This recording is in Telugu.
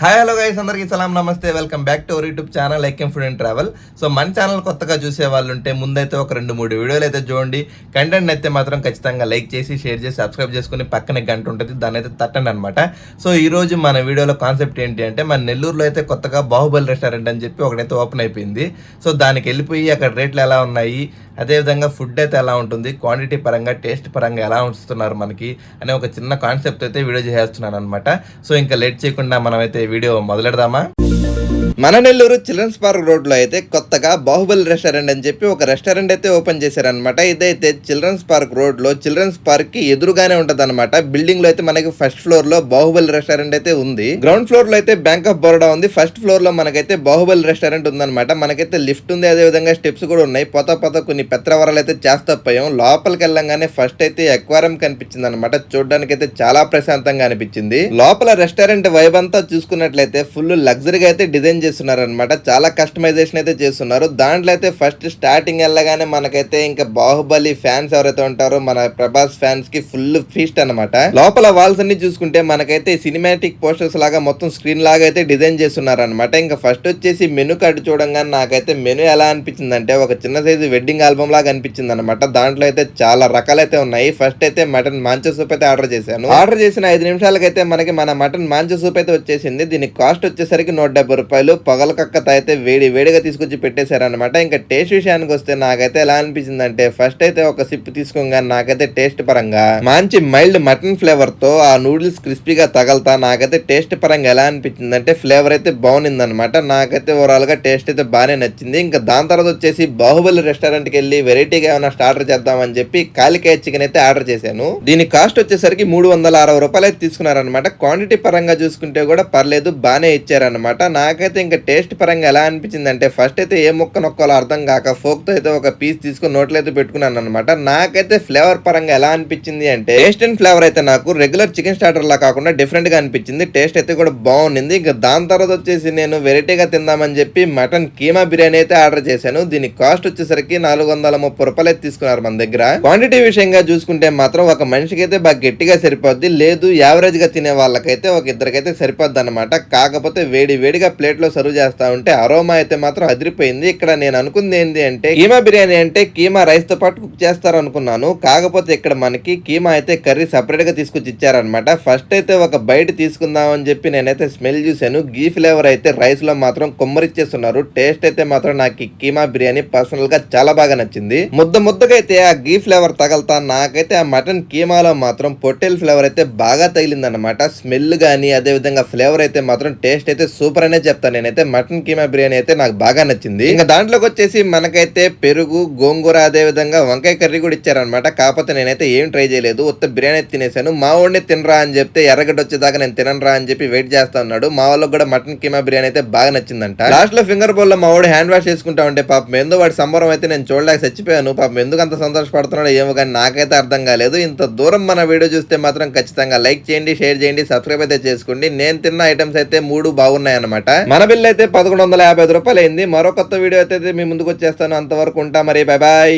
హాయ్ హలో గైస్ అందరికీ సలాం నమస్తే welcome back to our YouTube channel ఎక్ఎం food and travel so మన ఛానల్ కొత్తగా చూసే వాళ్ళు ఉంటే ముందైతే ఒక రెండు మూడు వీడియోలు అయితే చూడండి. కంటెంట్ అయితే మాత్రం ఖచ్చితంగా లైక్ చేసి షేర్ చేసి సబ్స్క్రైబ్ చేసుకుని పక్కనే గంట ఉంటుంది దాని అయితే తట్టండి అనమాట సో ఈ రోజు మన వీడియోలో కాన్సెప్ట్ ఏంటి అంటే మన నెల్లూరులో అయితే కొత్తగా బాహుబలి రెస్టారెంట్ అని చెప్పి ఒకటైతే ఓపెన్ అయిపోయింది. సో దానికి వెళ్ళిపోయి అక్కడ రేట్లు ఎలా ఉన్నాయి అదేవిధంగా ఫుడ్ అయితే ఎలా ఉంటుంది? క్వాంటిటీ పరంగా టేస్ట్ పరంగా ఎలా ఉంచుతున్నారు మనకి? అనే ఒక చిన్న కాన్సెప్ట్ అయితే వీడియో చేస్తున్నాను అనమాట సో ఇంకా లేట్ చేయకుండా మనమైతే వీడియో మొదలెడదామా? మన నెల్లూరు చిల్డ్రన్స్ పార్క్ రోడ్లో అయితే కొత్తగా బాహుబలి రెస్టారెంట్ అని చెప్పి ఒక రెస్టారెంట్ అయితే ఓపెన్ చేశారనమాట ఇదైతే చిల్డ్రన్స్ పార్క్ రోడ్లో చిల్డ్రన్స్ పార్క్కి ఎదురుగానే ఉంటుంది అనమాట బిల్డింగ్లో అయితే మనకి ఫస్ట్ ఫ్లోర్లో బాహుబలి రెస్టారెంట్ అయితే ఉంది. గ్రౌండ్ ఫ్లోర్లో అయితే బ్యాంక్ ఆఫ్ బరోడా ఉంది. ఫస్ట్ ఫ్లోర్లో మనకైతే బాహుబలి రెస్టారెంట్ ఉందన్నమాట. మనకైతే లిఫ్ట్ ఉంది. అదే విధంగా స్టెప్స్ కూడా ఉన్నాయి. పొత పొత కొన్ని పెత్రవరాలు అయితే చేస్తా పోయాం. లోపలికి వెళ్ళంగానే ఫస్ట్ అయితే ఎక్వారం కనిపించింది అనమాట చూడడానికి అయితే చాలా ప్రశాంతంగా అనిపించింది. లోపల రెస్టారెంట్ వైబ్ అంతా చూసుకున్నట్లయితే ఫుల్ లగ్జరీగా అయితే డిజైన్ చేస్తున్నారనమాట చాలా కస్టమైజేషన్ అయితే చేస్తున్నారు. దాంట్లో అయితే ఫస్ట్ స్టార్టింగ్ వెళ్ళగానే మనకైతే ఇంకా బాహుబలి ఫ్యాన్స్ ఎవరైతే ఉంటారో మన ప్రభాస్ ఫ్యాన్స్కి ఫుల్ ఫీస్ట్ అన్నమాట. లోపల వాల్స్ అన్ని చూసుకుంటే మనకైతే సినిమాటిక్ పోస్టర్స్ లాగా మొత్తం స్క్రీన్ లాగా అయితే డిజైన్ చేస్తున్నారు అనమాట ఇంకా ఫస్ట్ వచ్చేసి మెనూ కార్డు చూడంగానే నాకైతే మెను ఎలా అనిపించింది అంటే ఒక చిన్న సైజు వెడ్డింగ్ ఆల్బమ్ లాగా అనిపించింది అనమాట దాంట్లో అయితే చాలా రకాలైతే ఉన్నాయి. ఫస్ట్ అయితే మటన్ మాంచ సూప్ అయితే ఆర్డర్ చేశాను. ఆర్డర్ చేసిన ఐదు నిమిషాలకైతే మనకి మన మటన్ మాంచ సూప్ అయితే వచ్చేసింది. దీని కాస్ట్ వచ్చేసరికి నూట డెబ్బై రూపాయలు. పగల కక్కత అయితే వేడి వేడిగా తీసుకొచ్చి పెట్టేశారనమాట ఇంకా టేస్ట్ విషయానికి వస్తే నాకైతే ఎలా అనిపించింది అంటే ఫస్ట్ అయితే ఒక సిప్ తీసుకోగానే నాకైతే టేస్ట్ పరంగా మంచి మైల్డ్ మటన్ ఫ్లేవర్తో ఆ నూడిల్స్ క్రిస్పీగా తగలతా నాకైతే టేస్ట్ పరంగా ఎలా అనిపించింది అంటే ఫ్లేవర్ అయితే బాగుంది అనమాట నాకైతే ఓవరాల్గా టేస్ట్ అయితే బాగానే నచ్చింది. ఇంకా దాని తర్వాత వచ్చేసి బాహుబలి రెస్టారెంట్కి వెళ్ళి వెరైటీగా ఏమైనా స్టార్టర్ చేద్దామని చెప్పి కాలికాయ చికెన్ అయితే ఆర్డర్ చేశాను. దీని కాస్ట్ వచ్చేసరికి మూడు వందల అరవై రూపాయలు అయితే తీసుకున్నారనమాట క్వాంటిటీ పరంగా చూసుకుంటే కూడా పర్లేదు బాగానే ఇచ్చారనమాట నాకైతే ఇంకా టేస్ట్ పరంగా ఎలా అనిపించింది అంటే ఫస్ట్ అయితే ఏ ముక్క నొక్కాలో అర్థం కాక ఫోక్తో అయితే ఒక పీస్ తీసుకుని నోట్లో అయితే పెట్టుకున్నాను అనమాట నాకైతే ఫ్లేవర్ పరంగా ఎలా అనిపించింది అంటే టేస్ట్ అండ్ ఫ్లేవర్ అయితే నాకు రెగ్యులర్ చికెన్ స్టార్టర్ లా కాకుండా డిఫరెంట్గా అనిపించింది. టేస్ట్ అయితే కూడా బాగుంది ఇంకా దాని తర్వాత వచ్చేసి నేను వెరైటీగా తిందామని చెప్పి మటన్ కీమా బిర్యానీ అయితే ఆర్డర్ చేశాను. దీని కాస్ట్ వచ్చేసరికి నాలుగు వందల ముప్పై రూపాయలు అయితే తీసుకున్నారు మన దగ్గర. క్వాంటిటీ విషయంగా చూసుకుంటే మాత్రం ఒక మనిషికి అయితే బాగా గట్టిగా సరిపోద్ది. లేదు యావరేజ్గా తినే వాళ్ళకైతే ఒక ఇద్దరికైతే సరిపోద్ది అనమాట కాకపోతే వేడి వేడిగా ప్లేట్లో సర్వ్ చేస్తా ఉంటే అరోమా అయితే మాత్రం అదిరిపోయింది. ఇక్కడ నేను అనుకుంది ఏంటి అంటే కీమా బిర్యానీ అంటే కీమా రైస్తో పాటు కుక్ చేస్తారు అనుకున్నాను. కాకపోతే ఇక్కడ మనకి కీమా అయితే కర్రీ సపరేట్గా తీసుకొచ్చి ఇచ్చారనమాట ఫస్ట్ అయితే ఒక బయట తీసుకుందాం అని చెప్పి నేనైతే స్మెల్ చూశాను. గీ ఫ్లేవర్ అయితే రైస్లో మాత్రం కొమ్మరిచ్చేస్తున్నారు. టేస్ట్ అయితే మాత్రం నాకు కీమా బిర్యానీ పర్సనల్గా చాలా బాగా నచ్చింది. ముద్ద ముద్దగా అయితే ఆ గీ ఫ్లేవర్ తగలతా నాకైతే ఆ మటన్ కీమాలో మాత్రం పొట్టెల్ ఫ్లేవర్ అయితే బాగా తగిలింది అనమాట స్మెల్ గానీ అదే విధంగా ఫ్లేవర్ అయితే మాత్రం టేస్ట్ అయితే సూపర్ అనే చెప్తాను నేనైతే మటన్ కీమా బిర్యానీ అయితే నాకు బాగా నచ్చింది. ఇంకా దాంట్లోకి వచ్చేసి మనకైతే పెరుగు గోంగూర అదే విధంగా వంకాయ కర్రీ కూడా ఇచ్చారనమాట కాకపోతే నేనైతే ఏం ట్రై చేయలేదు. ఉత్త బిర్యానీ తినేసాను. మా వాడిని తినరా అని చెప్తే ఎర్రగడ్డ వచ్చేదాకా నేను తినరా అని చెప్పి వెయిట్ చేస్తా ఉన్నాడు మా వాళ్ళకి కూడా మటన్ కీమా బిర్యానీ అయితే బాగా నచ్చిందంట. లాస్ట్లో ఫింగర్ బౌల్లో మా వాడు హ్యాండ్ వాష్ చేసుకుంటా ఉంటే పాపం. ఎందు వాడి సంబరం అయితే నేను చూడలేక చచ్చిపోయాను. పాపం ఎందుకు అంత సంతోషపడుతున్నాడో ఏమో కానీ నాకైతే అర్థం కాలేదు. ఇంత దూరం మన వీడియో చూస్తే మాత్రం ఖచ్చితంగా లైక్ చేయండి షేర్ చేయండి సబ్స్క్రైబ్ అయితే చేసుకోండి. నేను తిన్న ఐటమ్స్ అయితే మూడు బాగున్నాయి అనమాట మన బిల్ అయితే పదకొండు వందల యాభై ఐదు రూపాయలు అయింది మరో కొత్త వీడియో అయితే మీ ముందుకు వచ్చేస్తాను అంతవరకు ఉంటా మరి. Bye bye